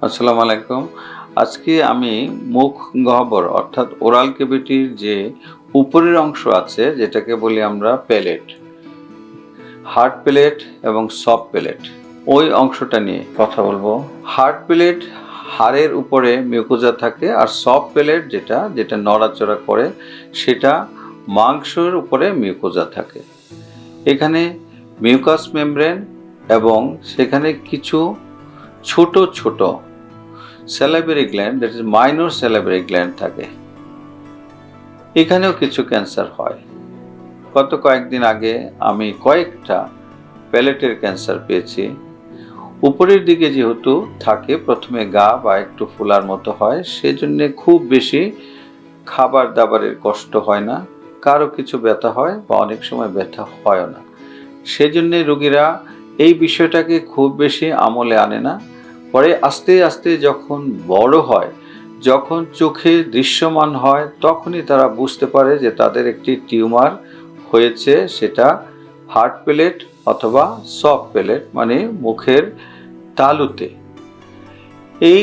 আসসালামু আলাইকুম। আজকে আমি মুখ গহ্বর অর্থাৎ ওরাল কেভিটির যে উপরের অংশ আছে, যেটাকে বলি আমরা প্যালেট হার্ড প্লেট এবং সফট প্লেট ওই অংশটা নিয়ে কথা বলব। হার্ড প্লেট হাড়ের উপরে মিউকোজা থাকে আর সফট প্লেট যেটা যেটা নড়াচড়া করে, সেটা মাংসের উপরে মিউকোজা থাকে। এখানে মিউকাস মেমব্রেন এবং সেখানে কিছু ছোট ছোট salivary gland that is minor salivary gland থাকে। এখানেও কিছু ক্যান্সার হয়। গত কয়েকদিন আগে আমি কয়েকটা প্যালেটের ক্যান্সার পেয়েছি। উপরের দিকে যেহেতু থাকে, প্রথমে গা বা একটু ফুলার মতো হয়, সেজন্য খুব বেশি খাবার দাবারের কষ্ট হয় না। কারও কিছু ব্যথা হয় বা অনেক সময় ব্যথা হয় না। সেজন্যে রুগীরা এই বিষয়টাকে খুব বেশি আমলে আনে না। পরে আস্তে আস্তে যখন বড় হয়, যখন চোখে দৃশ্যমান হয়, তখনই তারা বুঝতে পারে যে তাদের একটি টিউমার হয়েছে, সেটা হার্ট প্লেট অথবা সফট প্লেট মানে মুখের তালুতে। এই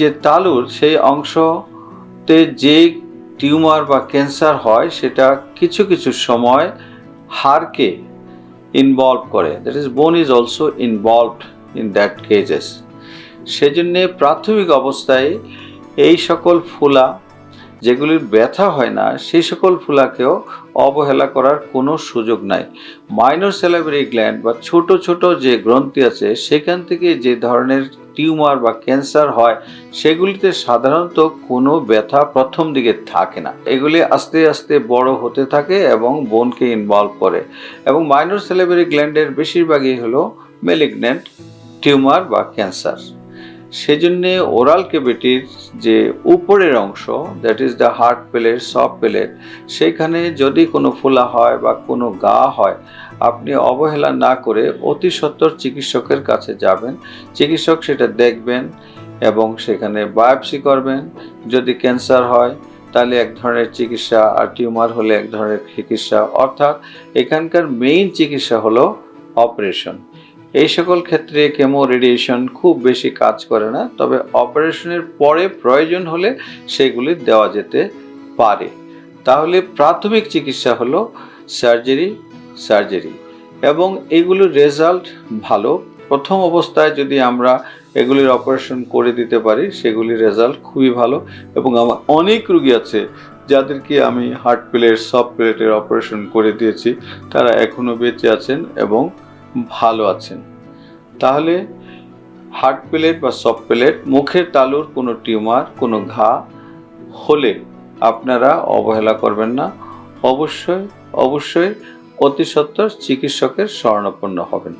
যে তালুর সেই অংশতে যে টিউমার বা ক্যান্সার হয়, সেটা কিছু কিছু সময় হাড়কে ইনভলভ করে। That is bone is also involved in that cases সেজন্য প্রাথমিক অবস্থায় এই সকল ফুলা যেগুলির ব্যথা হয় না, সেই সকল ফুলাকেও অবহেলা করার কোনো সুযোগ নাই। মাইনর স্যালাইভারি গ্ল্যান্ড বা ছোট ছোট যে গ্রন্থি আছে, সেখান থেকে যে ধরনের টিউমার বা ক্যান্সার হয়, সেগুলিতে সাধারণত কোনো ব্যথা প্রথম দিকে থাকে না। এগুলি আস্তে আস্তে বড় হতে থাকে এবং বোনকে ইনভলভ করে। এবং মাইনর স্যালাইভারি গ্ল্যান্ডের বেশিরভাগই হলো মেলিগন্যান্ট টিউমার বা ক্যান্সার। সেজন্য ওরাল কেভিটির যে উপরের অংশ that is the hard plate soft plate সেখানে যদি কোনো ফোলা হয় বা কোনো গা হয়, আপনি অবহেলা না করে অতি সত্বর চিকিৎসকের কাছে যাবেন। চিকিৎসক সেটা দেখবেন এবং সেখানে বায়োপসি করবেন। যদি ক্যান্সার হয়, তাহলে এক ধরনের চিকিৎসা আর টিউমার হলে এক ধরনের চিকিৎসা। অর্থাৎ এখানকার মেইন চিকিৎসা হলো অপারেশন এই সকল ক্ষেত্রে কেমো রেডিয়েশন খুব বেশি কাজ করে না, তবে অপারেশনের পরে প্রয়োজন হলে সেগুলি দেওয়া যেতে পারে। তাহলে প্রাথমিক চিকিৎসা হলো সার্জারি সার্জারি এবং এগুলোর রেজাল্ট ভালো। প্রথম অবস্থায় যদি আমরা এগুলির অপারেশন করে দিতে পারি, সেগুলির রেজাল্ট খুবই ভালো এবং আমার অনেক রুগী আছে যাদেরকে আমি হার্ট প্লেট সফট প্লেটের অপারেশন করে দিয়েছি, তারা এখনও বেঁচে আছেন এবং ভালো আছেন। তাহলে হার্ট প্লেট বা সফট প্লেট, মুখের তালুর কোনো টিউমার, কোনো ঘা হলে আপনারা অবহেলা করবেন না। অবশ্যই অবশ্যই অতি সত্বর চিকিৎসকের শরণাপন্ন হবেন।